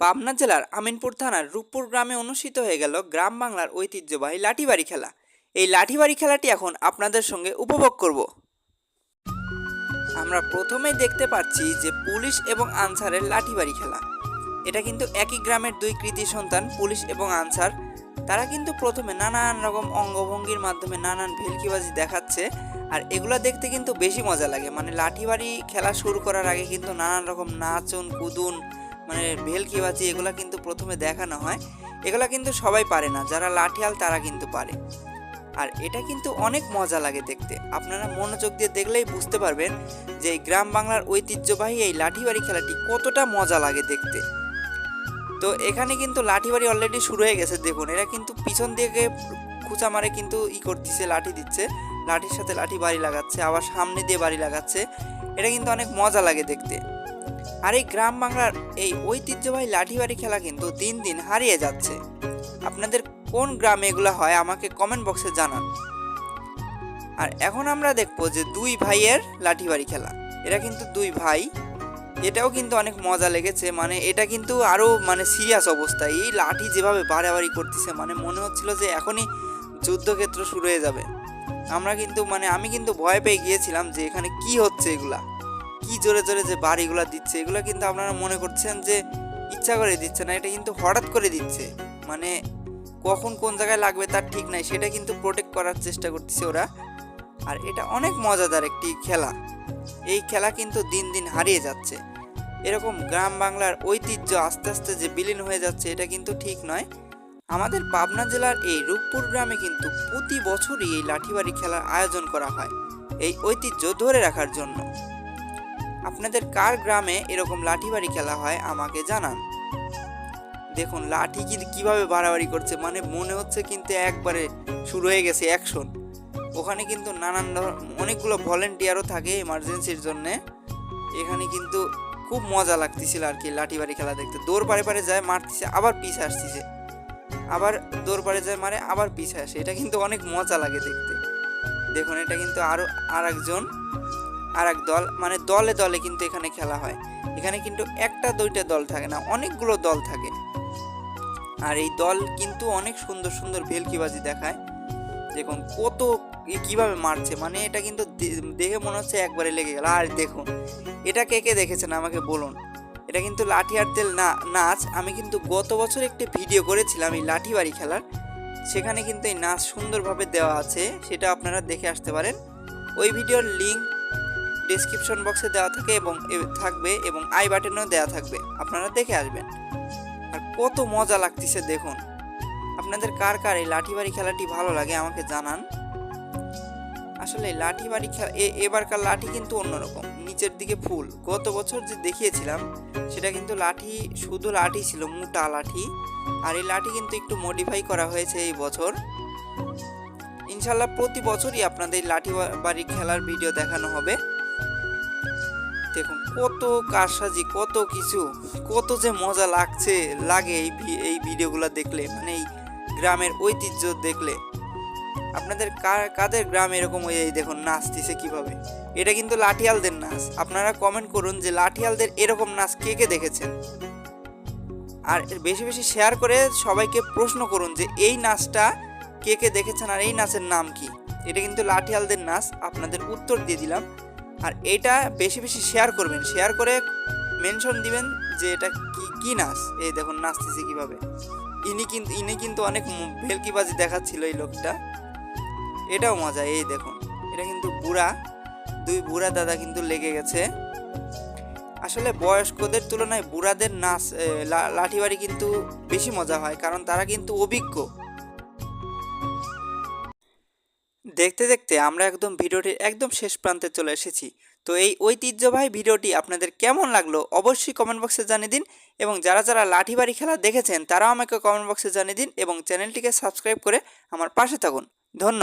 পাবনা জেলার আমিনপুর থানার রূপপুর গ্রামে অনুষ্ঠিত হয়ে গেল গ্রাম বাংলার ঐতিহ্যবাহী লাঠিবাড়ি খেলা। এই লাঠিবাড়ি খেলাটি এখন আপনাদের সঙ্গে উপভোগ করব। আমরা প্রথমেই দেখতে পাচ্ছি যে পুলিশ এবং আনসারের লাঠিবাড়ি খেলা। এটা কিন্তু একই গ্রামের দুই কৃতি সন্তান, পুলিশ এবং আনসার। তারা কিন্তু প্রথমে নানান রকম অঙ্গভঙ্গির মাধ্যমে নানান ভেলকিবাজি দেখাচ্ছে আর এগুলো দেখতে কিন্তু বেশি মজা লাগে। মানে লাঠিবাড়ি খেলা শুরু করার আগে কিন্তু নানান রকম নাচন, কুদুন মানে ভেলকিবাজি এগুলা কিন্তু প্রথমে দেখানো হয়, এগুলা কিন্তু সবাই পারে না। যারা লাঠিয়াল তারা কিন্তু পারে। আর এটা কিন্তু অনেক মজা লাগে দেখতে। আপনারা মনোযোগ দিয়ে দেখলেই বুঝতে পারবেন যে গ্রাম বাংলার ঐতিহ্যবাহী এই লাঠিবাড়ি খেলাটি কতটা মজা লাগে দেখতে। তো এখানে কিন্তু লাঠিবাড়ি অলরেডি শুরু হয়ে গেছে, দেখুন। এরা কিন্তু পিছন দিকে খুচা মারে কিন্তু ই করতেছে, লাঠি দিচ্ছে। লাঠির সাথে লাঠি বাড়ি লাগাচ্ছে, আবার সামনে দিয়ে বাড়ি লাগাচ্ছে। এটা কিন্তু অনেক মজা লাগে দেখতে। আর এই গ্রাম বাংলার এই ঐতিহ্যবাহী লাঠিবাড়ি খেলা কিন্তু দিন দিন হারিয়ে যাচ্ছে। আপনাদের কোন গ্রামে এগুলো হয় আমাকে কমেন্ট বক্সে জানান। আর এখন আমরা দেখব যে দুই ভাইয়ের লাঠিবাড়ি খেলা। এরা কিন্তু দুই ভাই। এটাও কিন্তু অনেক মজা লেগেছে। মানে এটা কিন্তু আরও মানে সিরিয়াস অবস্থা। এই লাঠি যেভাবে বাড়াবাড়ি করতেছে মানে মনে হচ্ছিল যে এখনই যুদ্ধক্ষেত্র শুরু হয়ে যাবে। আমরা কিন্তু মানে আমি কিন্তু ভয় পেয়ে গিয়েছিলাম যে এখানে কি হচ্ছে এগুলা। কি জোরে জোরে যে বাড়িগুলো দিচ্ছে, এগুলো কিন্তু আপনারা মনে করছেন যে ইচ্ছা করে দিচ্ছে না, এটা কিন্তু হঠাৎ করে দিচ্ছে। মানে কখন কোন জায়গায় লাগবে তার ঠিক নাই, সেটা কিন্তু প্রোটেক্ট করার চেষ্টা করতেছে ওরা। আর এটা অনেক মজাদার একটি খেলা। এই খেলা কিন্তু দিন দিন হারিয়ে যাচ্ছে। এরকম গ্রাম বাংলার ঐতিহ্য আস্তে আস্তে যে বিলীন হয়ে যাচ্ছে, এটা কিন্তু ঠিক নয়। আমাদের পাবনা জেলার এই রূপপুর গ্রামে কিন্তু প্রতি বছরই এই লাঠিবাড়ি খেলার আয়োজন করা হয়, এই ঐতিহ্য ধরে রাখার জন্য। আপনাদের কার গ্রামে এরকম লাঠি বাড়ি খেলা হয় আমাকে জানান। দেখুন, লাঠি কিন্তু কীভাবে বাড়াবাড়ি করছে মানে মনে হচ্ছে কিন্তু একবারে শুরু হয়ে গেছে অ্যাকশন ওখানে কিন্তু নানান অনেকগুলো ভলেন্টিয়ারও থাকে এমার্জেন্সির জন্যে। এখানে কিন্তু খুব মজা লাগতেছিল আর কি লাঠি বাড়ি খেলা দেখতে। দৌড় পারে পারে যায়, মারতেছে, আবার পিছে আসতেছে। আবার দৌড় পারে যায়, মারে, আবার পিছে আসে। এটা কিন্তু অনেক মজা লাগে দেখতে। দেখুন, এটা কিন্তু আরও আর একজন আর এক দল মানে দলে দলে কিন্তু এখানে খেলা হয়। এখানে কিন্তু একটা দুইটা দল থাকে না, অনেকগুলো দল থাকে। আর এই দল কিন্তু অনেক সুন্দর সুন্দর ভেলকিবাজি দেখায়। দেখুন কত কীভাবে মারছে মানে এটা কিন্তু দেখে মনে হচ্ছে একবারে লেগে গেল। আর দেখুন, এটা কে কে দেখেছেন আমাকে বলুন। এটা কিন্তু লাঠিয়ারদের না, নাচ। আমি কিন্তু গত বছর একটি ভিডিও করেছিলাম এই লাঠিবাড়ি খেলার। সেখানে কিন্তু এই নাচ সুন্দরভাবে দেওয়া আছে, সেটা আপনারা দেখে আসতে পারেন। ওই ভিডিওর লিঙ্ক ডেসক্রিপশন বক্সে দেওয়া থাকে এবং থাকবে এবং আই বাটনেও দেওয়া থাকবে। আপনারা দেখে আসবেন। আর কত মজা লাগতেছে দেখুন। আপনাদের কার কার এই লাঠিবাড়ি খেলাটি ভালো লাগে আমাকে জানান। আসলে লাঠিবাড়ি খেলা এ- এবারকার লাঠি কিন্তু অন্যরকম। নিচের দিকে ফুল। গত বছর যে দেখিয়েছিলাম, সেটা কিন্তু লাঠি, শুধু লাঠি ছিল, মোটা লাঠি। আর এই লাঠি কিন্তু একটু মডিফাই করা হয়েছে এই বছর। ইনশাল্লাহ প্রতি বছরই আপনাদের লাঠি বাড়ি খেলার ভিডিও দেখানো হবে। দেখুন, কত কারসাজি, কত কিছু, কত যে মজা লাগছে, লাগে এই এই ভিডিওগুলো দেখলে মানে এই গ্রামের ঐতিহ্য দেখলে। আপনাদের কাদের গ্রাম এরকম ওই দেখুন, নাচতেছে কীভাবে? এটা কিন্তু লাঠিয়ালদের নাচ। আপনারা কমেন্ট করুন যে লাঠিয়ালদের এরকম নাচ কে কে দেখেছেন? আর বেশি বেশি শেয়ার করে সবাইকে প্রশ্ন করুন যে এই নাচটা কে কে দেখেছেন আর এই নাচের নাম কি? এটা কিন্তু লাঠিয়ালদের নাচ। আপনাদের উত্তর দিয়ে দিলাম। আর এটা বেশি বেশি শেয়ার করবেন শেয়ার করে মেনশন দিবেন যে এটা কি কি নাচ? এই দেখুন, নাচতেছে কীভাবে? ইনি কিন্তু ইনি কিন্তু অনেক ভেলকিবাজি দেখাচ্ছিল এই লোকটা। এটাও মজা, এই দেখুন। এটা কিন্তু বুড়া, দুই বুড়া দাদা কিন্তু লেগে গেছে। আসলে বয়স্কদের তুলনায় বুড়াদের নাচ লাঠিবাড়ি কিন্তু বেশি মজা হয়, কারণ তারা কিন্তু অভিজ্ঞ। দেখতে দেখতে আমরা একদম ভিডিওটির একদম শেষ প্রান্তে চলে এসেছি। তো এই ঐতিহ্যবাহী ভিডিওটি আপনাদের কেমন লাগল অবশ্যই কমেন্ট বক্সে জানিয়ে দিন এবং যারা যারা লাঠিবাড়ি খেলা দেখেছেন তারাও আমাকে কমেন্ট বক্সে জানিয়ে দিন এবং চ্যানেলটিকে সাবস্ক্রাইব করে আমার পাশে থাকুন। ধন্যবাদ।